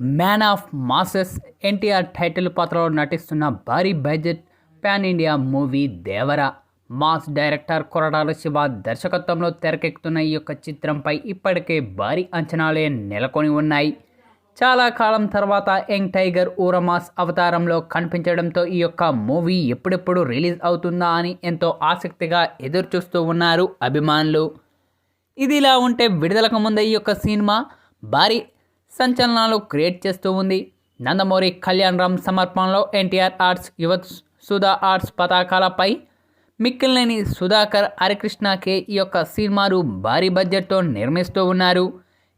Man of masses NTR title పాత్రలో నటిస్తున్న భారీ budget pan India movie Devara. Mass director Koratala Siva దర్శకత్వంలో తెరకెక్కుతున్న ఈ యొక్క చిత్రంపై ఇప్పటికే భారీ అంచనాలే నెలకొని ఉన్నాయి. చాలా కాలం తర్వాత యంగ్ టైగర్ ఊరమాస్ అవతారంలో కనిపించడంతో ఈ యొక్క మూవీ ఎప్పుడెప్పుడు రిలీజ్ అవుతుందా అని ఎంతో ఆసక్తిగా ఎదురుచూస్తూ ఉన్నారు అభిమానులు. ఇది ఇలా ఉంటే విడుదలకు ముందే ఈ యొక్క సినిమా భారీ సంచలనాలు క్రియేట్ చేస్తూ ఉంది. నందమూరి కళ్యాణ్ రామ్ సమర్పణలో ఎన్టీఆర్ ఆర్ట్స్ యువ సుధా ఆర్ట్స్ పతాకాలపై మిక్కిలినేని సుధాకర్ హరికృష్ణకే ఈ యొక్క సినిమాను భారీ బడ్జెట్తో నిర్మిస్తూ ఉన్నారు.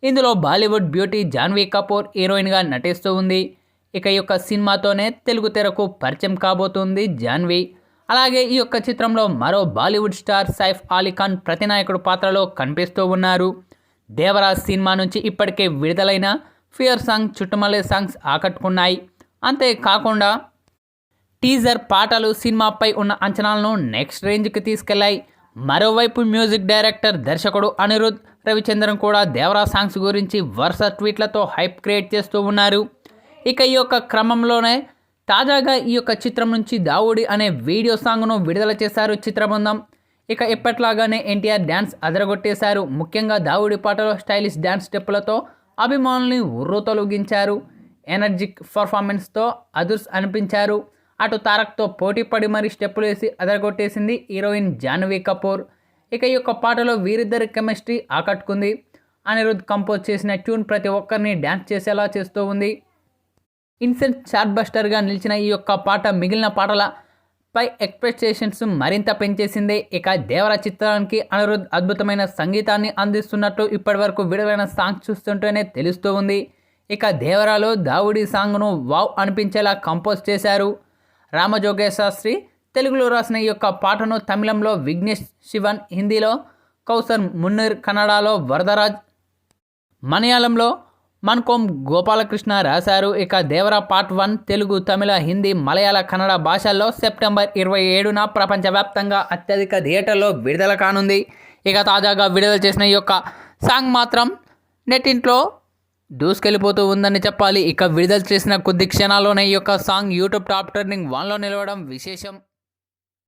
ఇందులో బాలీవుడ్ బ్యూటీ జాన్వీ కపూర్ హీరోయిన్గా నటిస్తూ ఉంది. ఇక ఈ యొక్క సినిమాతోనే తెలుగు తెరకు పరిచయం కాబోతుంది జాన్వీ. అలాగే ఈ యొక్క చిత్రంలో మరో బాలీవుడ్ స్టార్ సైఫ్ అలీఖాన్ ప్రతినాయకుడు పాత్రలో కనిపిస్తూ ఉన్నారు. దేవరాజ్ సినిమా నుంచి ఇప్పటికే విడుదలైన ఫియర్ సాంగ్ చుట్టుమల్లే సాంగ్స్ ఆకట్టుకున్నాయి. అంతేకాకుండా టీజర్ పాటలు సినిమాపై ఉన్న అంచనాలను నెక్స్ట్ రేంజ్కి తీసుకెళ్ళాయి మరోవైపు మ్యూజిక్ డైరెక్టర్ దర్శకుడు అనిరుద్ రవిచంద్రన్ కూడా దేవరా సాంగ్స్ గురించి వరుస ట్వీట్లతో హైప్ క్రియేట్ చేస్తూ ఉన్నారు. ఇక ఈ యొక్క క్రమంలోనే తాజాగా ఈ యొక్క చిత్రం నుంచి దావుడి అనే వీడియో సాంగ్ను విడుదల చేశారు చిత్రబృందం. ఇక ఎప్పట్లాగానే ఎన్టీఆర్ డ్యాన్స్ అదరగొట్టేశారు. ముఖ్యంగా దావుడి పాటలో స్టైలిష్ డ్యాన్స్ స్టెప్పులతో అభిమానుల్ని ఉర్రు తొలగించారు. ఎనర్జిక్ పర్ఫార్మెన్స్తో అదుర్స్ అనిపించారు. అటు తారక్తో పోటీ పడి మరీ స్టెప్పులు వేసి అదరగొట్టేసింది హీరోయిన్ జాన్వీ కపూర్. ఇక ఈ యొక్క పాటలో వీరిద్దరి కెమిస్ట్రీ ఆకట్టుకుంది. అనిరుద్ కంపోజ్ చేసిన ట్యూన్ ప్రతి ఒక్కరిని డ్యాన్స్ చేసేలా చేస్తూ ఉంది. ఇన్సెంట్ చార్ట్ బస్టర్గా నిలిచిన ఈ యొక్క పాట మిగిలిన పాటల పై ఎక్స్పెక్టేషన్స్ మరింత పెంచేసింది. ఇక దేవర చిత్రానికి అనిరుద్ అద్భుతమైన సంగీతాన్ని అందిస్తున్నట్టు ఇప్పటివరకు విడుదలైన సాంగ్ చూస్తుంటేనే తెలుస్తూ ఉంది. ఇక దేవరాలో దావుడి సాంగ్ను వావ్ అనిపించేలా కంపోజ్ చేశారు. రామజోగేశ్ శాస్త్రి తెలుగులో రాసిన ఈ యొక్క పాటను తమిళంలో విఘ్నేష్ శివన్ హిందీలో కౌసర్ మున్నీర్ కన్నడలో వరదరాజ్ మలయాళంలో మన్కోమ్ గోపాలకృష్ణ రాశారు. ఇక దేవరా పార్ట్ వన్ తెలుగు తమిళ హిందీ మలయాళ కన్నడ భాషల్లో సెప్టెంబర్ ఇరవై ఏడున ప్రపంచవ్యాప్తంగా అత్యధిక థియేటర్లో విడుదల కానుంది. ఇక తాజాగా విడుదల చేసిన ఈ యొక్క సాంగ్ మాత్రం నెట్టింట్లో దూసుకెళ్ళిపోతూ ఉందని చెప్పాలి. ఇక విడుదల చేసిన కొద్ది క్షణాల్లోనే ఈ యొక్క సాంగ్ యూట్యూబ్ టాప్ టర్నింగ్ వన్లో నిలవడం విశేషం.